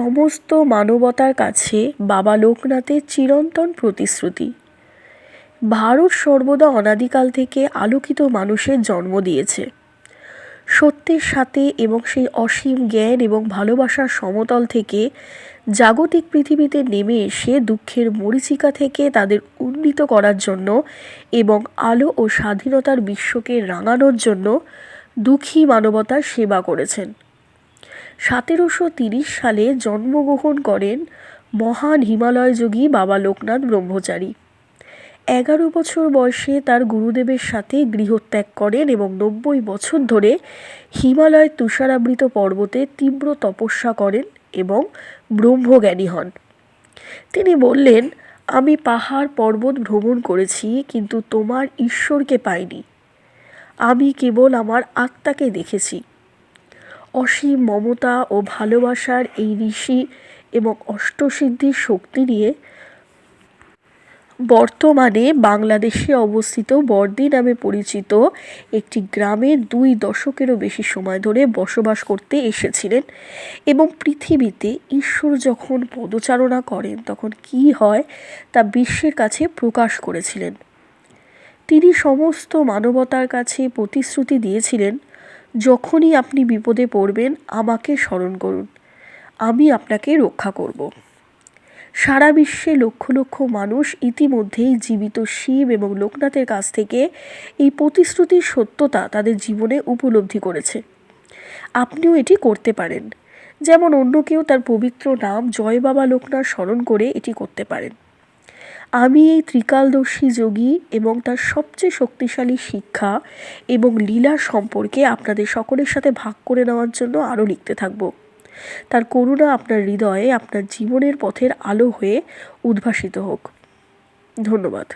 সমস্ত মানবতার কাছে বাবা লোকনাথের চিরন্তন প্রতিশ্রুতি। ভারত সর্বদা অনাদিকাল থেকে আলোকিত মানুষের জন্ম দিয়েছে। সত্যের সাথে এবং সেই অসীম জ্ঞান এবং ভালোবাসার সমতল থেকে জাগতিক পৃথিবীতে নেমে এসে দুঃখের মরীচিকা থেকে তাদের উন্নীত করার জন্য এবং আলো ও স্বাধীনতার বিশ্বকে রাঙানোর জন্য দুঃখী মানবতার সেবা করেছেন। সতেরোশো তিরিশ সালে জন্মগ্রহণ করেন মহান হিমালয় যোগী বাবা লোকনাথ ব্রহ্মচারী। এগারো বছর বয়সে তার গুরুদেবের সাথে গৃহত্যাগ করেন এবং নব্বই বছর ধরে হিমালয়ের তুষারাবৃত পর্বতে তীব্র তপস্যা করেন এবং ব্রহ্মজ্ঞানী হন। তিনি বললেন, আমি পাহাড় পর্বত ভ্রমণ করেছি, কিন্তু তোমার ঈশ্বরকে পাইনি। আমি কেবল আমার আত্মাকে দেখেছি। অসীম মমতা ও ভালোবাসার এই ঋষি এবং অষ্টসিদ্ধির শক্তি নিয়ে বর্তমানে বাংলাদেশে অবস্থিত বর্দি নামে পরিচিত একটি গ্রামে দুই দশকেরও বেশি সময় ধরে বসবাস করতে এসেছিলেন এবং পৃথিবীতে ঈশ্বর যখন পদচারণা করেন তখন কি হয় তা বিশ্বের কাছে প্রকাশ করেছিলেন। তিনি সমস্ত মানবতার কাছে প্রতিশ্রুতি দিয়েছিলেন যখনই আপনি বিপদে পড়বেন, আমাকে স্মরণ করুন। আমি আপনাকে রক্ষা করব। সারা বিশ্বে লক্ষ লক্ষ মানুষ ইতিমধ্যেই জীবিত শিব এবং লোকনাথের কাছ থেকে এই প্রতিশ্রুতির সত্যতা তাদের জীবনে উপলব্ধি করেছে। আপনিও এটি করতে পারেন। যেমন অন্য কেউ তার পবিত্র নাম জয় বাবা লোকনাথ স্মরণ করে এটি করতে পারেন। আমি এই ত্রিকালদর্শী যোগী এবং তার সবচেয়ে শক্তিশালী শিক্ষা এবং লীলা সম্পর্কে আপনাদের সকলের সাথে ভাগ করে নেওয়ার জন্য আরও লিখতে থাকব। তার করুণা আপনার হৃদয়ে, আপনার জীবনের পথের আলো হয়ে উদ্ভাসিত হোক। ধন্যবাদ।